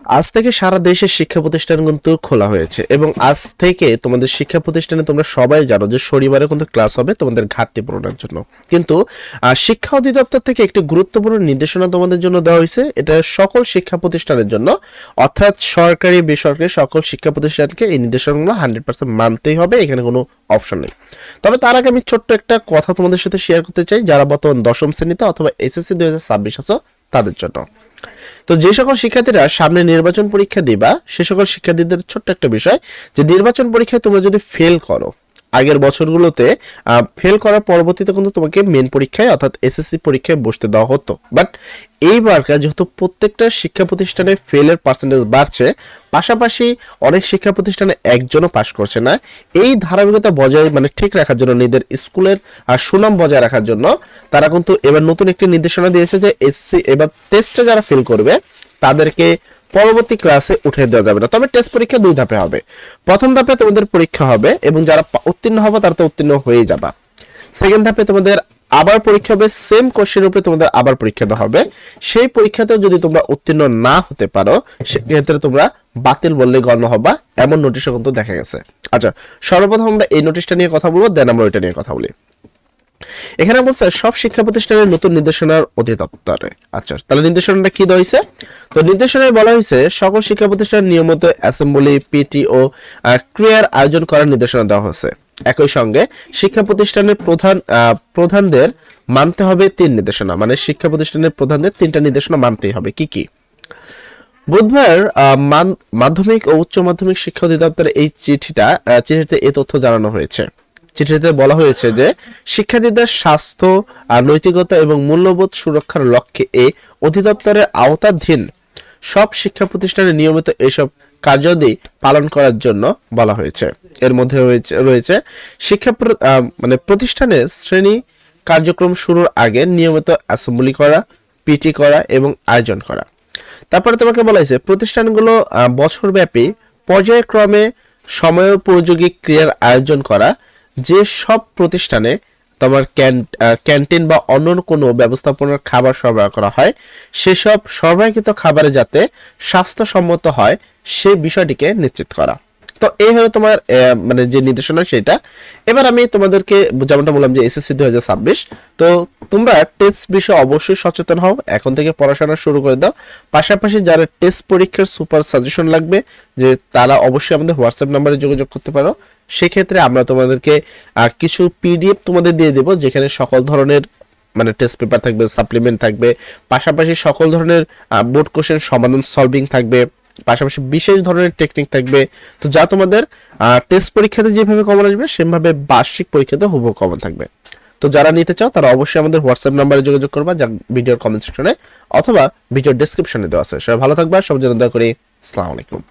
আজ থেকে সারা দেশের শিক্ষা প্রতিষ্ঠান কিন্তু খোলা হয়েছে এবং আজ থেকে তোমাদের শিক্ষা প্রতিষ্ঠানে তোমরা সবাই জানো যে শনিবারে কিন্তু ক্লাস হবে তোমাদের ঘাটতি পূরণের জন্য। কিন্তু শিক্ষা অধিদপ্তর থেকে একটি গুরুত্বপূর্ণ নির্দেশনা তোমাদের জন্য দেওয়া হয়েছে। এটা সকল শিক্ষা প্রতিষ্ঠানের জন্য। অর্থাৎ সরকারি, বেসরকারি সকল শিক্ষা প্রতিষ্ঠানকে এই নির্দেশনাগুলো হান্ড্রেড পার্সেন্ট মানতেই হবে, এখানে কোনো অপশন নেই। তবে তার আগে আমি ছোট্ট একটা কথা তোমাদের সাথে শেয়ার করতে চাই। যারা বর্তমান দশম শ্রেণীতে অথবা এসএসসি দুই হাজার ছাব্বিশ আছো তাদের জন্য। তো যে সকল শিক্ষার্থীরা সামনে নির্বাচন পরীক্ষা দিবা, সে সকল শিক্ষার্থীদের ছোট্ট একটা বিষয় যে নির্বাচন পরীক্ষায় তোমরা যদি ফেল করো আগের বছরগুলোতে ফেল করার পরবর্তীতে কিন্তু তোমাকে মেন পরীক্ষায় অর্থাৎ এসএসসি পরীক্ষায় বসতে দেওয়া হতো। বাট এইবারকার যেহেতু প্রত্যেকটা শিক্ষা প্রতিষ্ঠানে ফেলের পার্সেন্টেজ বাড়ছে, পাশাপাশি অনেক শিক্ষা প্রতিষ্ঠানে একজনও পাশ করছে না, এই ধারাবাহিকতা বজায় মানে ঠিক রাখার জন্য নিজেদের স্কুলের আর সুনাম বজায় রাখার জন্য তারা কিন্তু এবার নতুন একটি নির্দেশনা দিয়েছে যে এসসি এবার টেস্টে যারা ফেল করবে, তাদেরকে পরবর্তী ক্লাসে উঠে দেওয়া যাবে না। তবে টেস্ট পরীক্ষা দুই ধাপে হবে। প্রথম ধাপে তোমাদের পরীক্ষা হবে এবং যারা উত্তীর্ণ হবে, তারা তো উত্তীর্ণ হয়ে যাবা। সেকেন্ড ধাপে তোমাদের আবার পরীক্ষা হবে সেম কোশ্চেনের উপরে তোমাদের আবার পরীক্ষা দেওয়া হবে। সেই পরীক্ষাতেও যদি তোমরা উত্তীর্ণ না হতে পারো, সেক্ষেত্রে তোমরা বাতিল বললে গণ্য হবা, এমন নোটিশও কিন্তু দেখা গেছে। আচ্ছা সর্বপ্রথম আমরা এই নোটিশটা নিয়ে কথা বলব দেন আমরা ওইটা নিয়ে কথা বলি। এখানে বলছে, সব শিক্ষা প্রতিষ্ঠানের নতুন নির্দেশনার অধিদপ্তরে। আচ্ছা তাহলে নির্দেশনাটা কি দেওয়া হয়েছে? তো নির্দেশনায় বলা হয়েছে, সকল শিক্ষা প্রতিষ্ঠান নিয়মিত অ্যাসেম্বলি, পিটি ও ক্রিয়ার আয়োজন করার নির্দেশনা দেওয়া হয়েছে। একই সঙ্গে, শিক্ষা প্রতিষ্ঠানের প্রধান প্রধানদের মানতে হবে তিন নির্দেশনা। মানে শিক্ষা প্রতিষ্ঠানের প্রধানদের তিনটা নির্দেশনা মানতেই হবে। কি কি? বুধবার মাধ্যমিক ও উচ্চ মাধ্যমিক শিক্ষা অধিদপ্তরের এই চিঠিটা চিঠিতে এই তথ্য জানানো হয়েছে। চিঠিতে বলা হয়েছে যে, শিক্ষার্থীদের স্বাস্থ্য আর নৈতিকতা এবং মূল্যবোধ সুরক্ষার লক্ষ্যে এ অধিদপ্তরের আওতাধীন সব শিক্ষা প্রতিষ্ঠানে নিয়মিত এসব কার্যাদি পালন করার জন্য বলা হয়েছে। এর মধ্যে রয়েছে শিক্ষা মানে প্রতিষ্ঠানের শ্রেণি কার্যক্রম শুরুর আগে নিয়মিত অ্যাসেম্বলি করা, পিটি করা এবং আয়োজন করা। তারপরে তোমাকে বলা হয়েছে, প্রতিষ্ঠানগুলো বছরব্যাপী পর্যায়ক্রমে সময়োপযোগী ক্রিয়ার আয়োজন করা যে সব প্রতিষ্ঠানে তোমার ক্যান্টিন বা অন্য কোনো ব্যবস্থাপনার খাবার সরবরাহ করা হয়, সেসব সরবরাহিত খাবারে যাতে স্বাস্থ্যসম্মত হয়, সে বিষয়টিকে নিশ্চিত করা। তো এই হলো তোমার মানে যে নির্দেশনা সেটা। এবার আমি তোমাদেরকে যেমনটা বললাম যে এসএসসি দুই হাজার ছাব্বিশ, তো তোমরা টেস্ট বিষয়ে অবশ্যই সচেতন হও, এখন থেকে পড়াশোনা শুরু করে দাও। পাশাপাশি যারা টেস্ট পরীক্ষার সুপার সাজেশন লাগবে, যে তারা অবশ্যই আমাদের হোয়াটসঅ্যাপ নাম্বারে যোগাযোগ করতে পারো। সেক্ষেত্রে আমরা তোমাদেরকে কিছু পিডিএফ তোমাদের দিয়ে দেবো, যেখানে সকল ধরনের মানে টেস্ট পেপার থাকবে সাপ্লিমেন্ট থাকবে। পাশাপাশি সকল ধরনের বোর্ড কোশ্চেন সমাধান সলভিং থাকবে। পাশাপাশি বিশেষ ধরনের টেকনিক থাকবে। তো যা তোমাদের টেস্ট পরীক্ষাতে যেভাবে কমন আসবে, সেভাবে বার্ষিক পরীক্ষাতে হুবহু কমন থাকবে। তো যারা নিতে চাও, তারা অবশ্যই আমাদের হোয়াটসঅ্যাপ নাম্বারে যোগাযোগ করবা, যা ভিডিওর কমেন্ট সেকশনে অথবা ভিডিওর ডেসক্রিপশনে দেওয়া আছে। সবাই ভালো থাকবা সব জন্য দয়া করে, আসসালামু আলাইকুম।